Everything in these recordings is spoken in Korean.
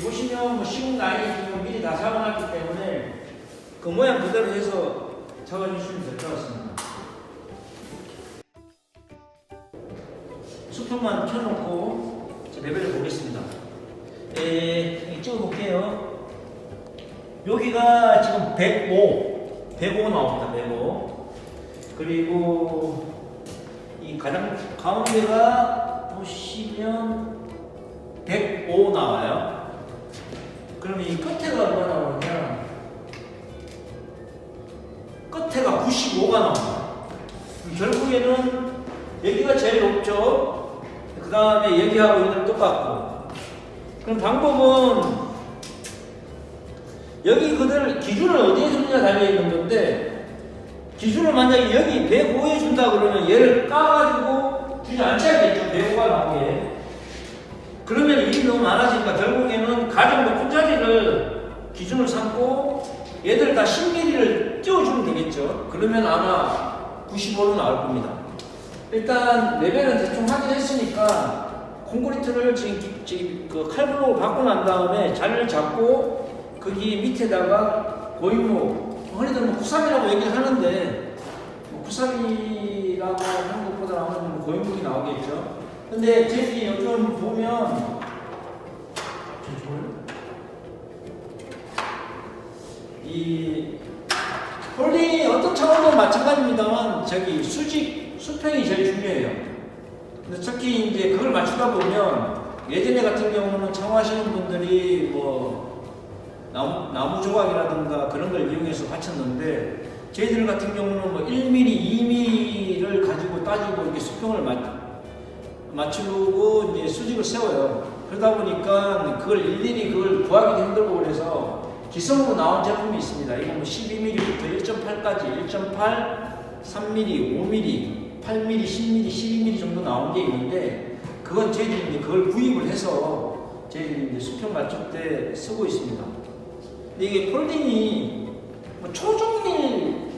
보시면 뭐 쉬운 거 아니지만 미리 다 잡아놨기 때문에 그 모양 그대로 해서 잡아주시면 될 것 같습니다. 수평만 켜놓고 자, 레벨을 보겠습니다. 에, 찍어볼게요. 여기가 지금 105, 105 나옵니다. 105. 그리고 이 가장 가운데가 보시면 105 나와요. 그러면 이 끝에가 얼마 나오냐면 끝에가 95가 나옵니다. 결국에는 여기가 제일 높죠. 그 다음에 여기하고 여기는 똑같고. 그럼 방법은 여기 그들 기준을 어디에 주느냐 달려 있는 건데 기준을 만약에 여기 105에 준다 그러면 얘를 까가지고 주지 않셔야겠죠. 105가 나오게. 그러면 일이 너무 많아지니까 결국에는 가장 높은 자리를 기준을 삼고 얘들 다 10mm를 띄워주면 되겠죠. 그러면 아마 95로 나올 겁니다. 일단 레벨은 대충 확인했으니까 콘크리트를 지금, 기- 지금 그 칼블록을 받고 난 다음에 자리를 잡고 거기 밑에다가 고인목 흔히들 뭐 구삼이라고 얘기를 하는데 뭐 구삼이라고 하는 것보다 아무래도 뭐 고인목이 나오겠죠. 근데 저기 요즘 보면? 이 홀딩이 어떤 차원도 마찬가지입니다만 저기 수직 수평이 제일 중요해요. 근데 특히 이제 그걸 맞추다 보면 예전에 같은 경우는 창호하시는 분들이 뭐 나무, 나무 조각이라든가 그런 걸 이용해서 받쳤는데 저희들 같은 경우는 뭐 1mm, 2mm를 가지고 따지고 이렇게 수평을 맞, 맞추고 이제 수직을 세워요. 그러다 보니까 그걸 일일이 그걸 구하기도 힘들고 그래서 기성으로 나온 제품이 있습니다. 이거 뭐 12mm부터 1.8까지 1.8, 3mm, 5mm, 8mm, 10mm, 12mm 정도 나온 게 있는데 그건 저희들이 이제 그걸 구입을 해서 저희들이 이제 수평 맞출 때 쓰고 있습니다. 근데 이게 폴딩이 뭐 초종일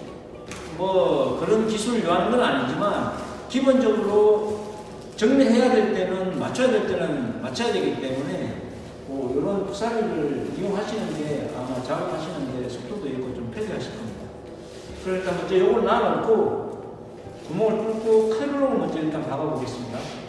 뭐 그런 기술을 요하는 건 아니지만 기본적으로 정리해야 될 때는 맞춰야 될 때는 맞춰야 되기 때문에 뭐 이런 부사리를 이용하시는 게 아마 작업하시는 데 속도도 있고 좀 편리하실 겁니다. 그러니까 먼저 이걸 놔놓고 구멍을 뚫고 칼블록을 먼저 일단 박아보겠습니다.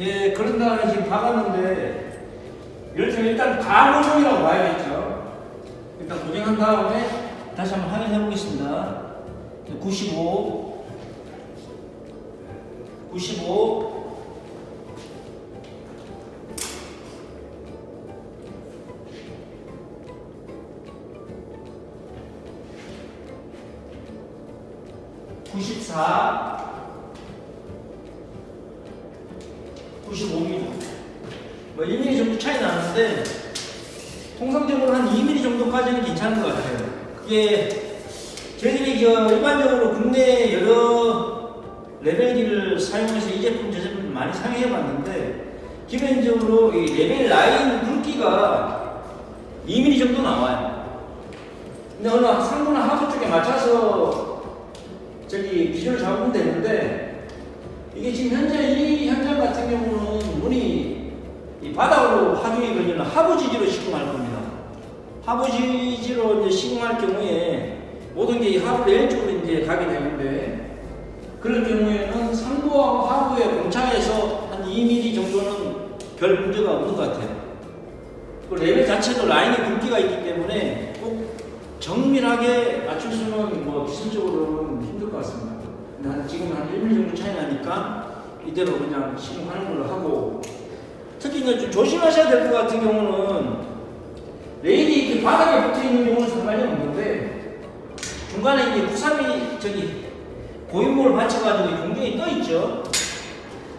예, 그런 다음에 지금 박았는데, 예를 일단 가로정이라고 봐야겠죠. 일단 고정한 다음에 다시 한번 확인해 보겠습니다. 95, 95, 94, 95mm. 뭐 1mm 정도 차이 나는데 통상적으로 한 2mm 정도까지는 괜찮은 것 같아요. 그게 저희들이 저 일반적으로 국내 여러 레벨기를 사용해서 이 제품 저 제품 많이 사용해 봤는데 기본적으로 이 레벨 라인 굵기가 2mm 정도 나와요. 근데 어느 상부나 하부 쪽에 맞춰서 저기 기준을 잡으면 되는데 이게 지금 현재 이 현장 같은 경우는 문이 이 바닥으로 하중이 걸리는 하부 지지로 시공할 겁니다. 하부 지지로 이제 시공할 경우에 모든 게 이 하부 레일 쪽으로 이제 가게 되는데 그럴 경우에는 상부하고 하부의 공차에서 한 2mm 정도는 별 문제가 없는 것 같아요. 그 레벨 자체도 라인이 굵기가 있기 때문에 꼭 정밀하게 맞출 수는 뭐 기술적으로는 힘들 것 같습니다. 한 지금 한 1mm 정도 차이 나니까 이대로 그냥 시공하는 걸로 하고 특히 이제 좀 조심하셔야 될 것 같은 경우는 레일이 이렇게 바닥에 붙어 있는 경우는 상관이 없는데 중간에 이제 구삼이 저기 고인물을 받쳐가지고 공중에 떠 있죠.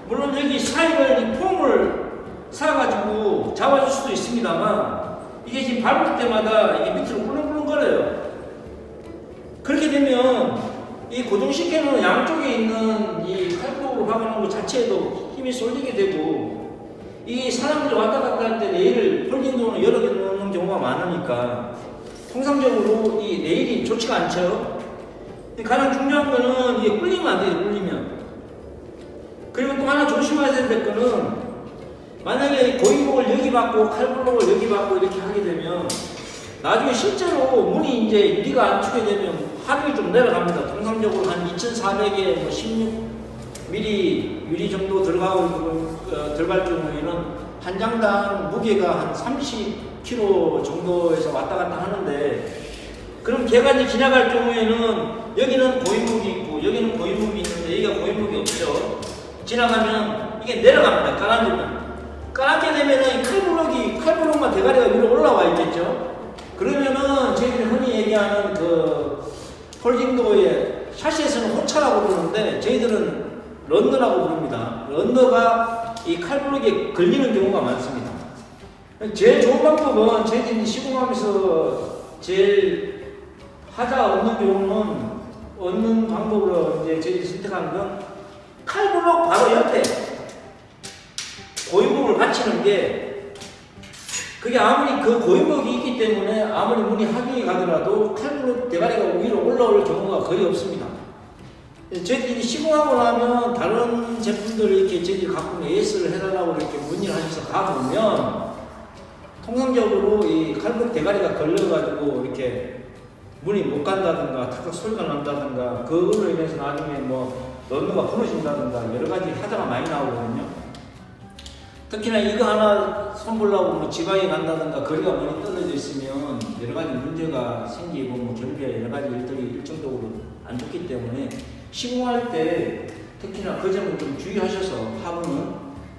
물론 여기 사이를 이 폼을 사가지고 잡아줄 수도 있습니다만 이게 지금 밟을 때마다 이게 밑으로 꿀렁꿀렁거려요. 그렇게 되면 이 고정시켜놓은 양쪽에 있는 이 칼부로 박아놓은 것 자체에도 힘이 쏠리게 되고 이 사람들이 왔다 갔다 할때 레일을 폴딩동으로 여러 개 놓는 경우가 많으니까 통상적으로 이 레일이 좋지가 않죠. 가장 중요한 거는 이게 꿀리면 안 돼요, 꿀리면. 그리고 또 하나 조심하셔야 될 거는 만약에 고인목을 여기 받고 칼블록을 여기 받고 이렇게 하게 되면 나중에 실제로 문이 이제 유리가 안 추게 되면 하중이 좀 내려갑니다. 통상적으로 한 2,400에 뭐 16mm 유리 정도 들어가고 어, 들어갈 경우에는 한 장당 무게가 한 30kg 정도에서 왔다 갔다 하는데 그럼 걔가 이제 지나갈 경우에는 여기는 고인목이 있고 여기는 고인목이 있는데 여기가 고인목이 없죠. 지나가면 이게 내려갑니다. 깔아주면. 깔게 되면은 칼블록이 칼블록만 대가리가 위로 올라와 있겠죠. 그러면은 저희들이 흔히 얘기하는 그 폴딩도의 샤시에서는 호차라고 부르는데 저희들은 런너라고 부릅니다. 런너가 이 칼블록에 걸리는 경우가 많습니다. 제일 좋은 방법은 저희들이 시공하면서 제일 하자 얻는 경우는 얻는 방법으로 이제 저희들이 선택한 건 칼블록 바로 옆에 고인목을 받치는 게 그게 아무리 그 고인목이 있기 때문에 아무리 문이 하중이 가더라도 칼블록 대가리가 위로 올라올 경우가 거의 없습니다. 저희들이 시공하고 나면 다른 제품들을 이렇게 저희들이 갖고 AS를 해달라고 이렇게 문의를 하셔서 가보면 통상적으로 이 칼블록 대가리가 걸려가지고 이렇게 문이 못 간다든가 탁탁 소리가 난다든가 그걸로 인해서 나중에 뭐 런너가 부러진다든가 여러 가지 하자가 많이 나오거든요. 특히나 이거 하나 선보려고 뭐 지방에 간다든가 거리가 많이 떨어져 있으면 여러 가지 문제가 생기고 뭐 경비에 여러 가지 일들이 일정적으로 안 좋기 때문에 시공할 때 특히나 그 점을 좀 주의하셔서 화분은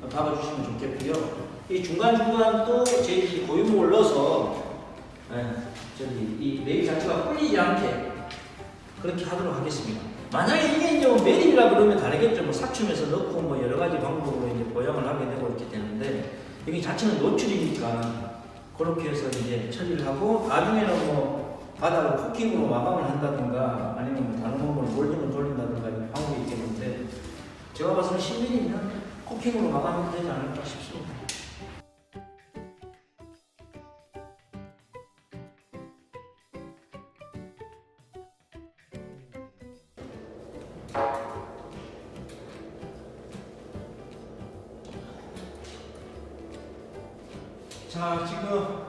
박아주시면 좋겠고요. 이 중간중간 또 저희 고유목을 넣어서 예, 저기 이 레일 자체가 꿀리지 않게 그렇게 하도록 하겠습니다. 만약에 이게 이제 뭐 매립이라 그러면 다르겠죠. 뭐 사춤에서 넣고 뭐 여러 가지 방법으로 이제 보양을 하게 되고 이렇게 되는데 여기 자체는 노출이니까 그렇게 해서 이제 처리를 하고 나중에는 뭐 바닥을 코킹으로 마감을 한다든가 아니면 뭐 다른 방법으로 몰딩을 돌린다든가 이런 방법이 있겠는데 제가 봐서는 10mm면 코킹으로 마감해도 되지 않을까 싶습니다. 자 지금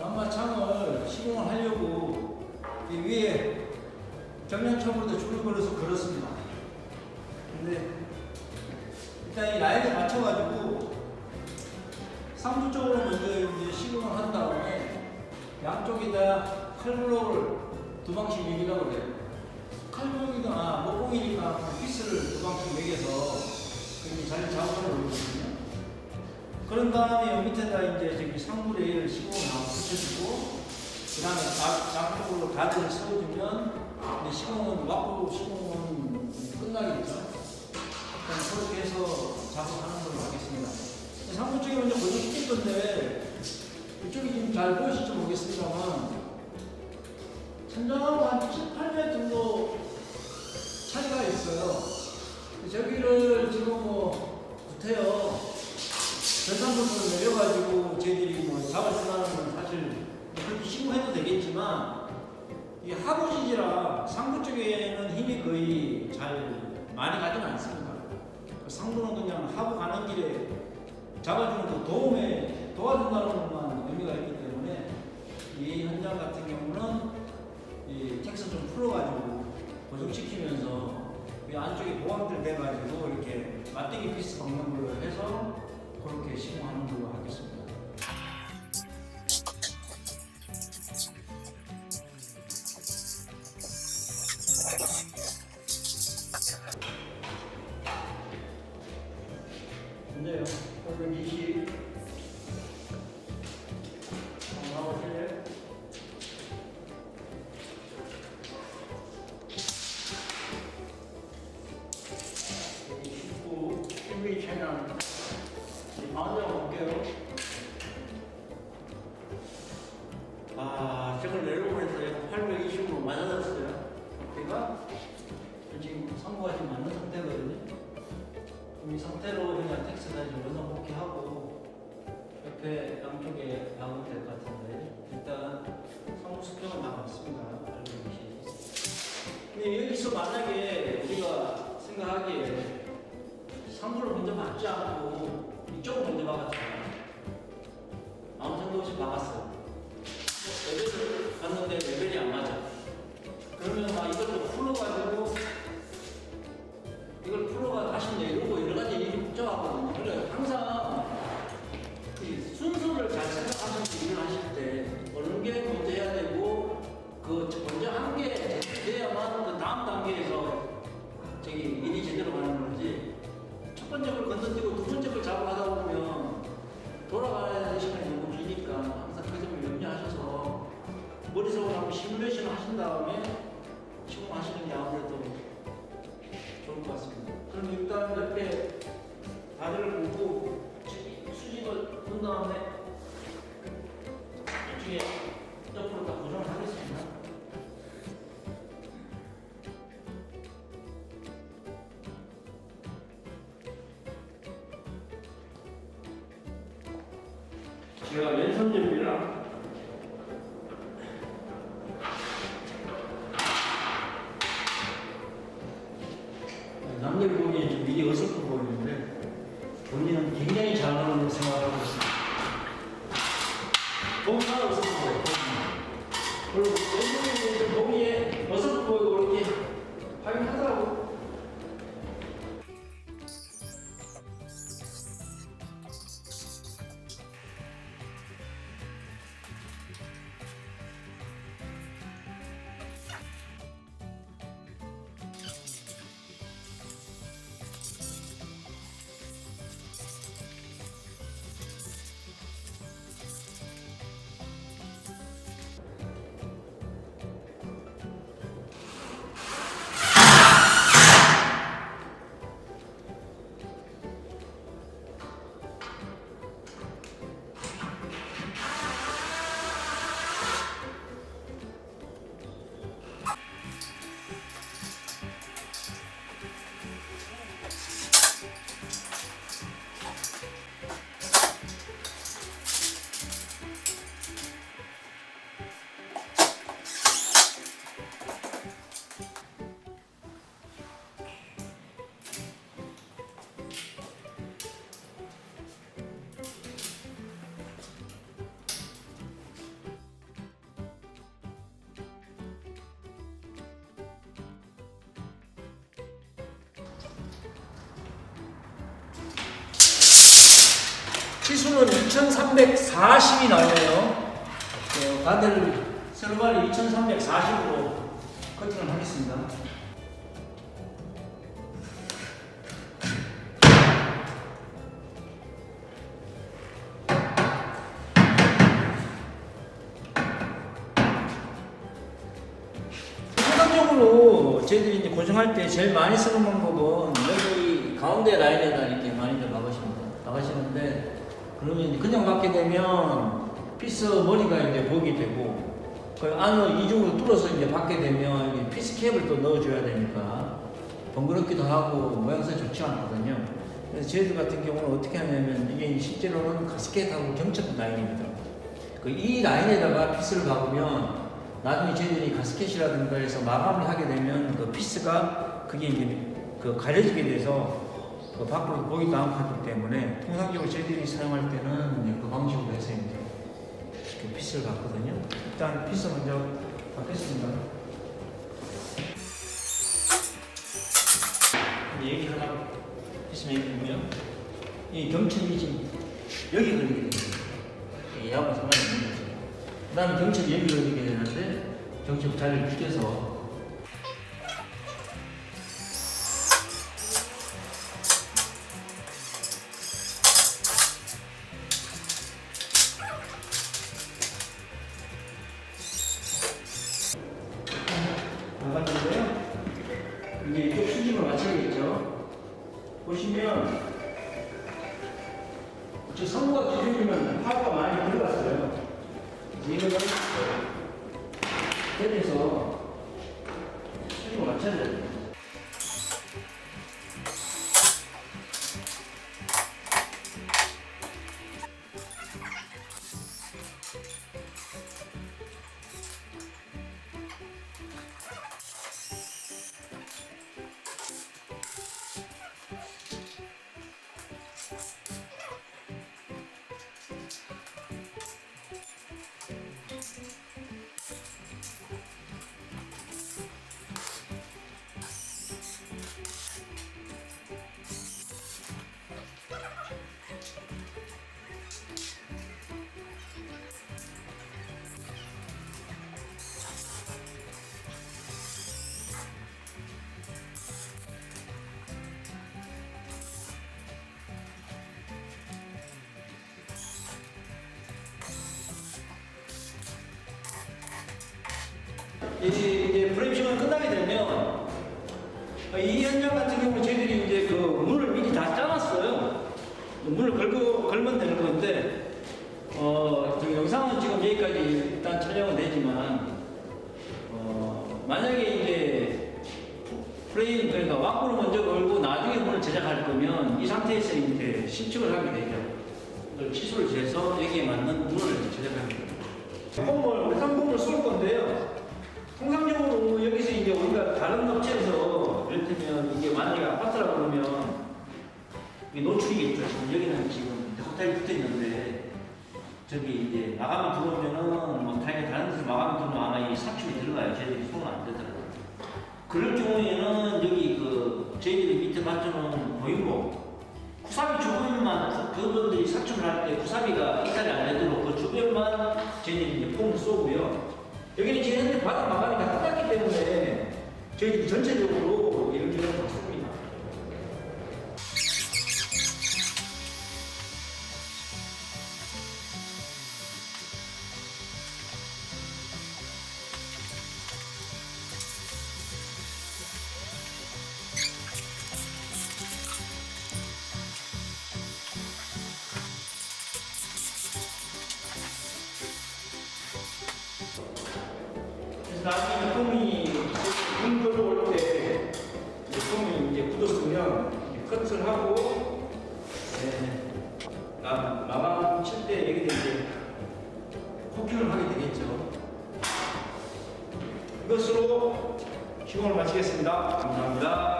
감마창을 시공을 하려고 이 위에 정면창으로 줄을 걸어서 걸었습니다. 근데 일단 이 라인에 맞춰가지고 상부 쪽으로 먼저 이제 시공을 한 다음에 양쪽에다 칼블록을 두 방씩 매기라고 그래요. 칼블록이든 아 목공이니까 피스를 두 방씩 매겨서 그렇게 자리 작업을 올리거든요. 그런 다음에 밑에다 이제 저기 상부 레일을 시공을 하고 붙여주고 그 다음에 양쪽으로 가드를 세워주면 이제 시공은 막고 시공은 끝나겠죠. 일단 그렇게 해서 작업하는 걸로 하겠습니다. 상부 쪽에 먼저 고정시킬 건데 이쪽이 지금 잘 보이실지 모르겠습니다만 천장하고 한 7, 8m 정도 차이가 있어요. 저기를 지금 뭐 구태여 전산 부분을 내려가지고 저희들이 뭐 잡아준다는 건 사실 그렇게 신고해도 되겠지만 이 하부 지지라 상부 쪽에는 힘이 거의 잘 많이 가지는 않습니다. 상부는 그냥 하부 가는 길에 잡아주는 그 도움에 도와준다는 것만 의미가 있기 때문에 이 현장 같은 경우는 이 텍스 좀 풀어가지고 고정시키면서 이 안쪽에 보강들 돼가지고 이렇게 맞대기 피스 박는 걸로 해서 그렇게 시공하는 걸로 하겠습니다. 손 준비랑 치수는 2340이 나오네요. 어, 다들 설발이 2340으로 커팅을 하겠습니다. 통상적으로 저희들이 고정할 때 제일 많이 쓰는 방법은 여기 가운데 라인에다 이렇게 많이들 나가십니다. 나가시는데 그냥 맞게 되면 피스 머리가 이제 보게 되고 그 안을 이중으로 뚫어서 이제 받게 되면 피스 캡을 또 넣어줘야 되니까 번거롭기도 하고 모양새 좋지 않거든요. 그래서 저희들 같은 경우는 어떻게 하냐면 이게 실제로는 가스켓하고 경첩 라인입니다. 그 이 라인에다가 피스를 박으면 나중에 저희들이 가스켓이라든가 해서 마감을 하게 되면 그 피스가 그게 이제 그 가려지게 돼서 그 밖으로 보이도 않고 하기 때문에 통상적으로 저희들이 사용할 때는 그 방식으로 해서 이제 그 피스를 받거든요. 일단 피스 먼저 받겠습니다. 여기 하나 피스 여기고요. 이 경첩이 지금 여기 걸리게 됩니다. 얘하고 상관이 없는 거죠. 그 다음에 경첩이 여기 걸리게 되는데 경첩 자리를 죽여서 저 성부가 기준이면 파워가 많이 들어갔어요. 이거는 때려서 수준을 맞춰야 돼 이 이제 프레임 시간 끝나게 되면 이 현장 같은 경우는 저희들이 이제 그 문을 미리 다 짜놨어요. 문을 걸고 걸면 되는 건데 어 지금 영상은 지금 여기까지 일단 촬영은 되지만 어 만약에 이제 프레임 그러니까 와꾸를 먼저 걸고 나중에 문을 제작할 거면 이 상태에서 이제 신축을 하게 되죠. 치수를 재서 여기에 맞는 문을 제작하게 됩니다. 폼을 외상폼을 쏠 건데요. 통상적으로 여기서 이제 업체에서 이를테면 이게 만약에 아파트라고 그러면 이게 노출이겠죠. 지금 여기는 지금 호텔이 붙어 있는데 저기 이제 마감이 들어오면은 뭐 당연히 다른 데서 마감이 들어오면 아마 이 사축이 들어가요. 저희들이 손은 안 되더라고요. 그럴 경우에는 여기 그 저희들이 밑에 봤죠는 보이고 구사비 주변만 그분들이 사축을 할 때 구사비가 이탈이 안 되도록 그 주변만 저희들이 이제 폼을 쏘고요. 여기는 지금 현재 바닥 마감이 다 끝났기 때문에 저희들이 전체적으로 이렇게 습 나중에 폼이 문 걸어올 때 폼이 이제 굳었으면 커트를 하고 네, 마- 마감 칠때 여기다 이제 코팅을 하게 되겠죠. 이것으로 시공을 마치겠습니다. 감사합니다.